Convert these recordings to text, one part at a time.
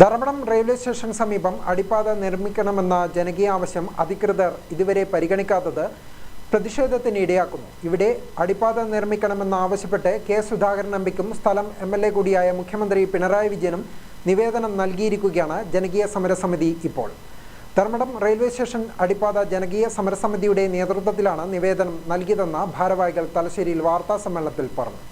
Dharmadam railway station സമീപം അടിപ്പാത നിർമ്മിക്കണമെന്ന ജനകീയ ആവശ്യം അധികൃതർ ഇതുവരെ പരിഗണിക്കാത്തത് പ്രതിഷേധത്തിന് ഇടയാക്കുന്നു. ഇവിടെ അടിപ്പാത നിർമ്മിക്കണമെന്ന് ആവശ്യപ്പെട്ട് കെ സുധാകരൻ നമ്പിക്കും സ്ഥലം എം എൽ എ കൂടിയായ മുഖ്യമന്ത്രി പിണറായി വിജയനും നിവേദനം നൽകിയിരിക്കുകയാണ് ജനകീയ സമരസമിതി ഇപ്പോൾ. ധർമ്മടം റെയിൽവേ സ്റ്റേഷൻ അടിപ്പാത ജനകീയ സമരസമിതിയുടെ നേതൃത്വത്തിലാണ് നിവേദനം നൽകിയതെന്ന് ഭാരവാഹികൾ തലശ്ശേരിയിൽ വാർത്താ സമ്മേളനത്തിൽ പറഞ്ഞു.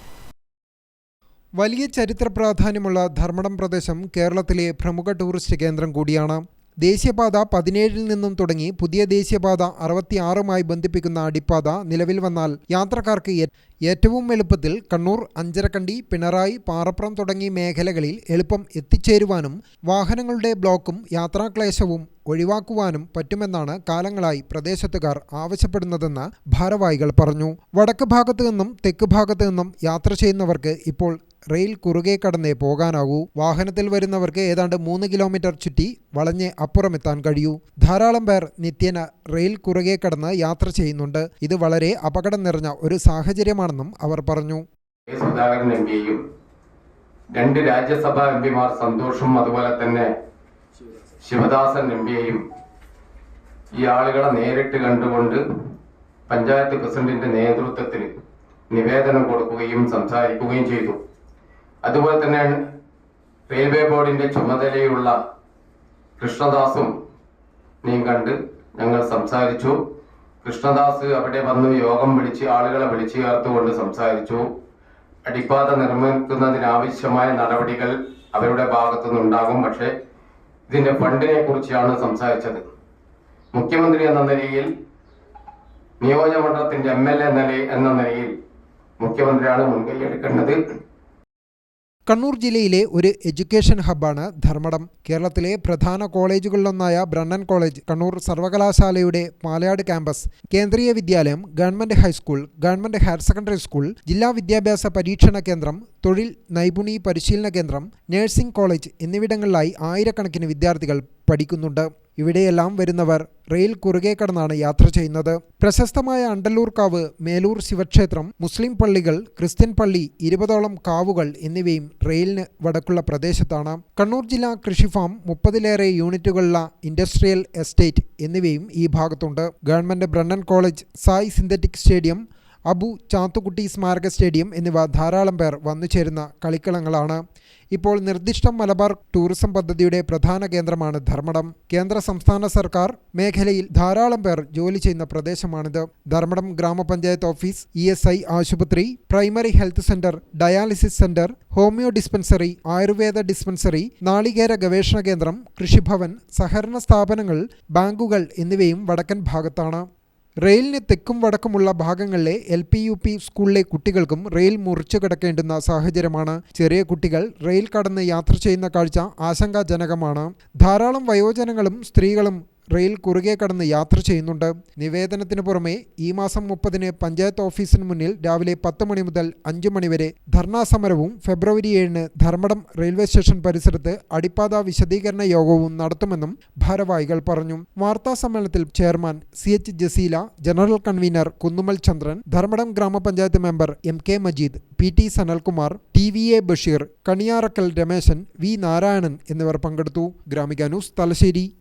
വലിയ ചരിത്ര പ്രാധാന്യമുള്ള ധർമ്മടം പ്രദേശം കേരളത്തിലെ പ്രമുഖ ടൂറിസ്റ്റ് കേന്ദ്രം കൂടിയാണ്. ദേശീയപാത പതിനേഴിൽ നിന്നും തുടങ്ങി പുതിയ ദേശീയപാത അറുപത്തിയാറുമായി ബന്ധിപ്പിക്കുന്ന അടിപ്പാത നിലവിൽ വന്നാൽ യാത്രക്കാർക്ക് ഏറ്റവും എളുപ്പത്തിൽ കണ്ണൂർ അഞ്ചരക്കണ്ടി പിണറായി പാറപ്പുറം തുടങ്ങിയ മേഖലകളിൽ എളുപ്പം എത്തിച്ചേരുവാനും വാഹനങ്ങളുടെ ബ്ലോക്കും യാത്രാക്ലേശവും ഒഴിവാക്കുവാനും പറ്റുമെന്നാണ് കാലങ്ങളായി പ്രദേശത്തുകാർ ആവശ്യപ്പെടുന്നതെന്ന് ഭാരവാഹികൾ പറഞ്ഞു. വടക്ക് ഭാഗത്തു നിന്നും തെക്ക് ഭാഗത്തു നിന്നും യാത്ര ചെയ്യുന്നവർക്ക് ഇപ്പോൾ റെയിൽ കുറുകെ കടന്നേ പോകാനാകൂ വാഹനത്തിൽ വരുന്നവർക്ക് ഏതാണ്ട് മൂന്ന് കിലോമീറ്റർ ചുറ്റി വളഞ്ഞ് അപ്പുറമെത്താൻ കഴിയൂ. ധാരാളം പേർ നിത്യേന റെയിൽ കുറുകെ കടന്ന് യാത്ര ചെയ്യുന്നുണ്ട്. ഇത് വളരെ അപകടം നിറഞ്ഞ ഒരു സാഹചര്യമാണെന്നും അവർ പറഞ്ഞു. സുധാകരൻ രണ്ട് രാജ്യസഭാ എം. പിമാർ സന്തോഷും അതുപോലെ തന്നെ ശിവദാസൻ എം. പിയെയും ഈ ആളുകളെ നേരിട്ട് കണ്ടുകൊണ്ട് പഞ്ചായത്ത് പ്രസിഡന്റിന്റെ നേതൃത്വത്തിൽ നിവേദനം കൊടുക്കുകയും സംസാരിക്കുകയും ചെയ്തു. അതുപോലെ തന്നെ റെയിൽവേ ബോർഡിന്റെ ചുമതലയുള്ള കൃഷ്ണദാസും നീ കണ്ട് ഞങ്ങൾ സംസാരിച്ചു. കൃഷ്ണദാസ് അവിടെ വന്ന് യോഗം വിളിച്ച് ആളുകളെ വിളിച്ചു ചേർത്തുകൊണ്ട് സംസാരിച്ചു. അടിപ്പാത നിർമ്മിക്കുന്നതിനാവശ്യമായ നടപടികൾ അവരുടെ ഭാഗത്തു നിന്നുണ്ടാകും പക്ഷേ ഇതിന്റെ ഫണ്ടിനെ കുറിച്ചാണ് സംസാരിച്ചത്. മുഖ്യമന്ത്രി എന്ന നിലയിൽ നിയോജകമണ്ഡലത്തിന്റെ എം എൽ എ എന്ന നിലയിൽ മുഖ്യമന്ത്രിയാണ് മുൻകൈ എടുക്കേണ്ടത്. കണ്ണൂർ ജില്ലയിലെ ഒരു എഡ്യൂക്കേഷൻ ഹബ്ബാണ് ധർമ്മടം. കേരളത്തിലെ പ്രധാന കോളേജുകളിലൊന്നായ ബ്രണ്ണൻ കോളേജ് കണ്ണൂർ സർവകലാശാലയുടെ Palayad campus Kendriya Vidyalaya government high school government higher secondary school ജില്ലാ വിദ്യാഭ്യാസ പരീക്ഷണ കേന്ദ്രം തൊഴിൽ നൈപുണി പരിശീലന കേന്ദ്രം നഴ്സിംഗ് കോളേജ് എന്നിവിടങ്ങളിലായി ആയിരക്കണക്കിന് വിദ്യാർത്ഥികൾ പഠിക്കുന്നുണ്ട്. ഇവിടെയെല്ലാം വരുന്നവർ റെയിൽ കുറുകെ കടന്നാണ് യാത്ര ചെയ്യുന്നത്. പ്രശസ്തമായ അണ്ടല്ലൂർക്കാവ് മേലൂർ ശിവക്ഷേത്രം മുസ്ലിം പള്ളികൾ ക്രിസ്ത്യൻ പള്ളി ഇരുപതോളം കാവുകൾ എന്നിവയും റെയിലിന് വടക്കുള്ള പ്രദേശത്താണ്. കണ്ണൂർ ജില്ലാ കൃഷിഫാം മുപ്പതിലേറെ യൂണിറ്റുകളുള്ള ഇൻഡസ്ട്രിയൽ എസ്റ്റേറ്റ് എന്നിവയും ഈ ഭാഗത്തുണ്ട്. Government Brennen college SAI synthetic stadium Abu Chathukutty സ്മാരക സ്റ്റേഡിയം എന്നിവ ധാരാളം പേർ വന്നു ചേരുന്ന കളിക്കളങ്ങളാണ്. ഇപ്പോൾ നിർദ്ദിഷ്ട മലബാർ ടൂറിസം പദ്ധതിയുടെ പ്രധാന കേന്ദ്രമാണ് ധർമ്മടം. കേന്ദ്ര സംസ്ഥാന സർക്കാർ മേഖലയിൽ ധാരാളം പേർ ജോലി ചെയ്യുന്ന പ്രദേശമാണിത്. ധർമ്മടം ഗ്രാമപഞ്ചായത്ത് ഓഫീസ് ഇ ആശുപത്രി primary health centre dialysis centre homeo dispensary Ayurveda dispensary നാളികേര ഗവേഷണ കേന്ദ്രം കൃഷിഭവൻ സഹകരണ സ്ഥാപനങ്ങൾ ബാങ്കുകൾ എന്നിവയും വടക്കൻ ഭാഗത്താണ്. റെയിലിന് തെക്കും വടക്കുമുള്ള ഭാഗങ്ങളിലെ എൽ പി യു പി സ്കൂളിലെ കുട്ടികൾക്കും റെയിൽ മുറിച്ചു കിടക്കേണ്ടുന്ന സാഹചര്യമാണ്. ചെറിയ കുട്ടികൾ റെയിൽ കടന്ന് യാത്ര ചെയ്യുന്ന കാഴ്ച ആശങ്കാജനകമാണ്. ധാരാളം വയോജനങ്ങളും സ്ത്രീകളും റെയിൽ കുറുകെ കടന്ന് യാത്ര ചെയ്യുന്നുണ്ട്. നിവേദനത്തിന് പുറമെ ഈ മാസം മുപ്പതിന് പഞ്ചായത്ത് ഓഫീസിന് മുന്നിൽ രാവിലെ പത്ത് മണി മുതൽ അഞ്ചു മണിവരെ ധർണാ സമരവും ഫെബ്രുവരി ഏഴിന് ധർമ്മടം റെയിൽവേ സ്റ്റേഷൻ പരിസരത്ത് അടിപ്പാത വിശദീകരണ യോഗവും നടത്തുമെന്നും ഭാരവാഹികൾ പറഞ്ഞു. വാർത്താ സമ്മേളനത്തിൽ chairman C H Jaseela general convener Kunnummal Chandran Dharmadam ഗ്രാമപഞ്ചായത്ത് member M K Majeed P T Sanalkumar T V A Basheer Kaniyarakkal Rameshan V Narayanan എന്നിവർ പങ്കെടുത്തു. ഗ്രാമിക ന്യൂസ് തലശ്ശേരി.